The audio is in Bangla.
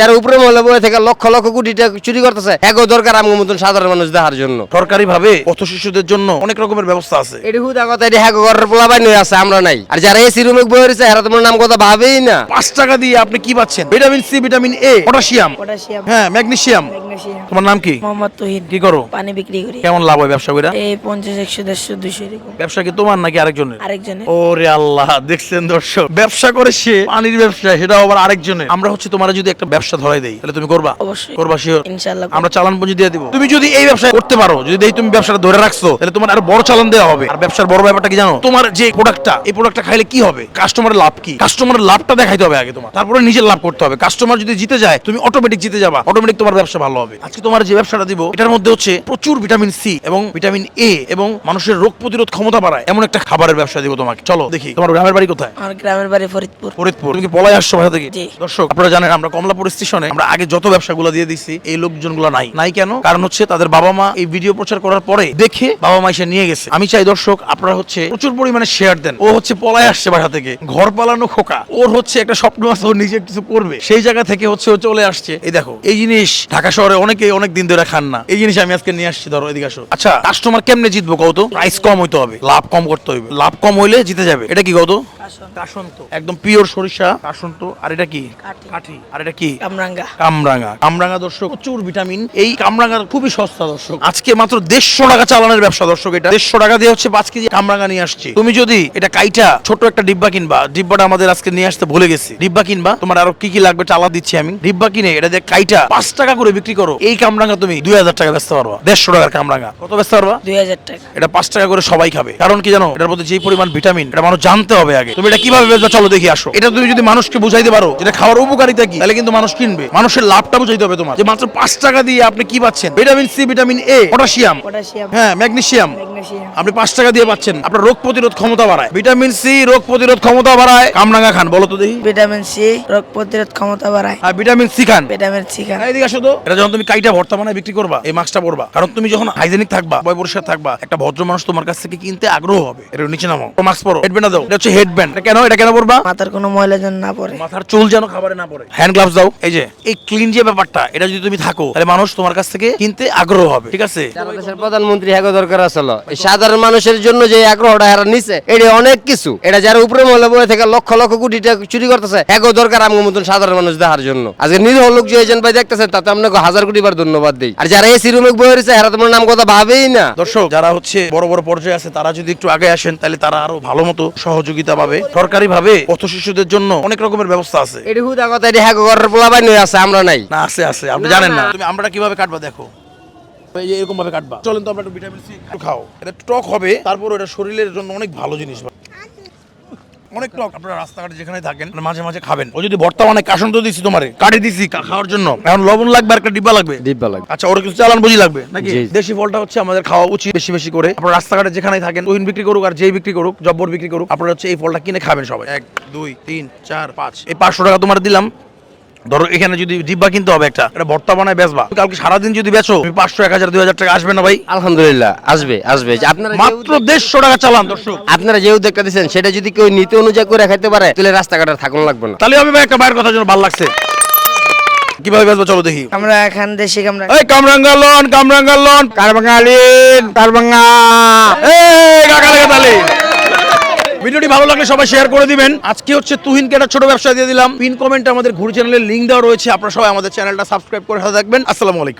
যারা উপরে মহলে বয়ে থেকে লক্ষ লক্ষ কোটি টাকা চুরি করতেছে এগো দরকার আমার মতন সাধারণ মানুষ দেখার জন্য। সরকারি ভাবে পথ শিশুদের জন্য অনেক রকমের ব্যবস্থা আছে। এটি হুদা কথা এটি হ্যাগো ঘরের পোলা বাইন আছে আমরা নাই। আর যারা এসি রুমে বয়ে রয়েছে এরা তোমার নাম কথা ভাবেই না। পাঁচ টাকা দিয়ে আপনি কি পাচ্ছেন? Vitamin C vitamin A potassium. Potassium. হ্যাঁ ম্যাগনেসিয়াম ম্যাগনেসিয়াম তোমার নাম কি? মোহাম্মদ তহিদ কি করো? পানি বিক্রি করি। কেমন লাভ হয় ব্যবসা করে এই পঞ্চাশ একশো দেড়শো দুশো এরকম। ব্যবসা কি তোমার নাকি আরেকজনের? আরেকজনের। ওরে আল্লাহ দেখছেন দর্শক ব্যবসা করে সে পানির ব্যবসা সেটাও আবার আরেকজনের। আমরা হচ্ছে তোমার যদি একটা ব্যবসা ধরাই দেই তাহলে তুমি করবা? অবশ্যই। করবা শিওর ইনশাল্লাহ আমরা চালান পুঁজি দিয়ে দিব। তুমি যদি এই ব্যবসা করতে পারো যদি দেখি তুমি ব্যবসাটা ধরে রাখছো তাহলে তোমার আরও বড় চালান দেওয়া হবে। আর ব্যবসার বড় ব্যাপারটা কি জানো? তোমার যে প্রোডাক্টটা এই প্রোডাক্টটা খাইলে কি হবে? কাস্টমারের লাভ কি? কাস্টমারের লাভটা দেখাইতে হবে আগে তোমার। তারপরে নিজের লাভ করতে হবে। কাস্টমার যদি জিতে যায় তুমি অটোমেটিক জিতে যাবা। অটোমেটিক তোমার ব্যবসা ভালো হবে। আজকে তোমার যে ব্যবসাটা দিব এটার মধ্যে হচ্ছে প্রচুর ভিটামিন সি এবং ভিটামিন এ এবং মানুষের রোগ প্রতিরোধ ক্ষমতা বাড়ায়। এমন একটা খাবারের ব্যবসা দিব তোমাকে। চলো দেখি। তোমার গ্রামের বাড়ি কোথায়? আমার গ্রামের বাড়ি ফরিদপুর। ফরিদপুর। তুমি কি পলাই আসছো ভাষা থেকে। দর্শক আপনারা জানেন আমরা কমলাপুর স্টেশনে আমরা আগে যত ব্যবসাগুলো দিয়ে দিচ্ছি এই লোকজনগুলো নাই। নাই কেন? কারণ হচ্ছে তাদের বাবা মা এই ভিডিও প্রচার করার পরে দেখে বাবা মা এসে নিয়ে গেছে। আমি চাই দর্শক আপনারা হচ্ছে প্রচুর পরিমাণে শেয়ার দেন। ও হচ্ছে পলায় আসছে বাসা থেকে। ঘর পালানো খোকা। ওর হচ্ছে একটা স্বপ্ন আছে ও নিজে কিছু করবে। সেই জায়গা থেকে হচ্ছে ও চলে আসছে। এই দেখো এই জিনিস ঢাকা শহরে অনেকে অনেক দিন ধরে খান না। এই জিনিস আমি আজকে নিয়ে আসছি ধরো এদিকে আসো। আচ্ছা কাস্টমার কেমনে জিতবো কত প্রাইস কম হইতে হবে লাভ কম করতে হবে লাভ কম হইলে জিতে যাবে। এটা কি কত কাসন্ত। একদম পিওর সরিষা কাসন্ত। আর এটা কি। কাঠি। আর এটা কি? কামরাঙ্গা। কামরাঙ্গা। কামরাঙ্গা দর্শক প্রচুর ভিটামিন। এই কামরাঙ্গার খুবই সস্তা দর্শক। আজকে মাত্র দেড়শো টাকা চালানোর ব্যবসা দর্শক এটা। দেড়শো টাকা দিয়ে হচ্ছে পাঁচ কেজি কামরাঙ্গা নিয়ে আসছি। তুমি যদি এটা কাইটা ছোট একটা ডিব্বা কিনবা ডিব্বাটা আমাদের আজকে নিয়ে আসতে ভুলে গেছি। ডিব্বা কিনবা তোমার আরও কি কি লাগবে চালা দিচ্ছি আমি। ডিব্বা কিনে এটা দিয়ে কাইটা পাঁচ টাকা করে বিক্রি করো। এই কামরাঙ্গা তুমি দুই হাজার টাকা বেচতে পারবা। দেড়শো টাকার কামরাঙ্গা। কত বেচতে পারবা? দুই হাজার টাকা। এটা পাঁচ টাকা করে সবাই খাবে। কারণ কি জানো এটার মধ্যে যে পরিমাণ ভিটামিন এটা মানুষ জানতে হবে আগে। তুমি এটা কীভাবে বেচবা? চলো দেখি আসো। এটা তুমি যদি মানুষকে বুঝাইতে পারো এটা খাওয়ার উপকারিতা কি তাহলে কিন্তু মানুষ কিনবে মানুষের লাভটা বুঝাইতে হবে তোমার। যে মাত্র পাঁচ টাকা দিয়ে আপনি কি পাচ্ছেন? Vitamin C vitamin A potassium. হ্যাঁ ম্যাগনেসিয়াম ম্যাগনেসিয়াম আপনি পাঁচ টাকা দিয়ে পাচ্ছেন আপনার রোগ প্রতিরোধ ক্ষমতা বাড়ায়। ভিটামিন সি রোগ প্রতিরোধ ক্ষমতা বাড়ায়। কামরাঙ্গা খান বলো তো দেখি। ভিটামিন সি রোগ প্রতিরোধ ক্ষমতা বাড়ায়। আর ভিটামিন সি খান। ভিটামিন সি খান। এদিকে আসো তো। এটা যখন তুমি কাইটা ভর্তা বানায় বিক্রি করবা এই মাস্কটা পরবা। কারণ তুমি যখন হাইজেনিক থাকবা বয় পরিষ্কার থাকবা একটা ভদ্র মানুষ তোমার কাছ থেকে কিনতে আগ্রহ হবে। এটা নিচে নামাও। মাস্ক পরো। হেডব্যান্ড দাও। এটা হচ্ছে হেডব্যান্ড এটা কেন? এটা কেন পরবা? মাথার কোনো ময়লা যেন না পড়ে। মাথার চুল যেন খাবারে না পড়ে। হ্যান্ড গ্লাভস দাও। এই যে এই ক্লিন যে ব্যাপারটা এটা যদি তুমি থাকো তাহলে মানুষ তোমার কাছ থেকে কিনতে আগ্রহ হবে ঠিক আছে? প্রধানমন্ত্রী হ্যাগো দরকার আসলো সাধারণ মানুষের জন্য যে আগ্রহটা হারা নিছে এটা অনেক কিছু। এটা যারা উপরে মহলে বয়ে থেকে লক্ষ লক্ষ কোটি টাকা চুরি করতেছে হ্যাগো দরকার আমার মতন সাধারণ মানুষ দেখার জন্য। আজকে নিরীহ লোক যে এজেন্ট ভাই দেখতেছে তাতে আপনাকে হাজার কোটি বার ধন্যবাদ দিই। আর যারা এসি রুমে বয়ে রয়েছে এরা তোমার নাম কথা ভাবেই না। দর্শক যারা হচ্ছে বড় বড় পর্যায়ে আছে তারা যদি একটু আগে আসেন তাহলে তারা আরও ভালো মতো সহযোগিতা পাবে। সরকারি ভাবে পথ শিশুদের জন্য অনেক রকমের ব্যবস্থা আছে। এটি হুদা কথা এটি হ্যাগো বাইন আছে আমরা নাই। না আছে আছে আপনি জানেন না। তুমি আমরা কীভাবে কাটবা দেখো। এই যে এরকম ভাবে কাটবা। চলেন তো আমরা একটু ভিটামিন সি একটু খাও। এটা টক হবে তারপর এটা শরীরের জন্য অনেক ভালো জিনিস। অনেক টক। আপনারা রাস্তাঘাটে যেখানে থাকেন মানে মাঝে মাঝে খাবেন। ও যদি বর্তমানে কাশন তো দিছি তোমারে কাটে দিছি খাওয়ার জন্য। এখন লবণ লাগবে আর একটা ডিব্বা লাগবে। দিব্যা লাগে আচ্ছা ওর কিছু চালান বুঝি লাগবে নাকি? দেশি ফলটা হচ্ছে আমাদের খাওয়া উচিত বেশি বেশি করে। আপনারা রাস্তাঘাটে যেখানেই থাকেন তুহিন বিক্রি করুক আর যেই বিক্রি করুক জব্বর বিক্রি করুক আপনারা হচ্ছে এই ফলটা কিনে খাবেন সবাই। এক দুই তিন চার পাঁচ। এই পাঁচশো টাকা তোমার দিলাম। ধরো এখানে যদি ডিব্বা কিনতে হবে একটা এটা ভর্তা বানায় বেচবা। কালকে সারাদিন যদি বেচো তুমি পাঁচশো এক হাজার দুই হাজার টাকা আসবে না ভাই? আলহামদুলিল্লাহ আসবে আসবে। আপনারা মাত্র দেড়শো টাকা চালান দর্শক। আপনারা যে উদ্যোগটা দিচ্ছেন সেটা যদি কেউ নীতি অনুযায়ী করে খাইতে পারে তাহলে রাস্তাঘাটে থাকুন লাগবে না। তাহলে আমি ভাই একটা বাইরের কথার জন্য ভালো লাগছে। কীভাবে বেচবো চলো দেখি। আমরা এখান দেশি কামরা এই কামরাঙ্গা লন কামরাঙ্গা লন। কারবাঙ্গালিন কারবাঙ্গা এই কাকা লেগে তালে ভিডিওটি ভালো লাগলে সবাই শেয়ার করে দিবেন। আজকে হচ্ছে তুহিনকে একটা ছোট ব্যবসা দিয়ে দিলাম। পিন কমেন্টে আমাদের ঘুরি চ্যানেলের লিঙ্ক দেওয়া রয়েছে। আপনারা সবাই আমাদের চ্যানেলটা সাবস্ক্রাইব করে থাকবেন। আসসালামু আলাইকুম।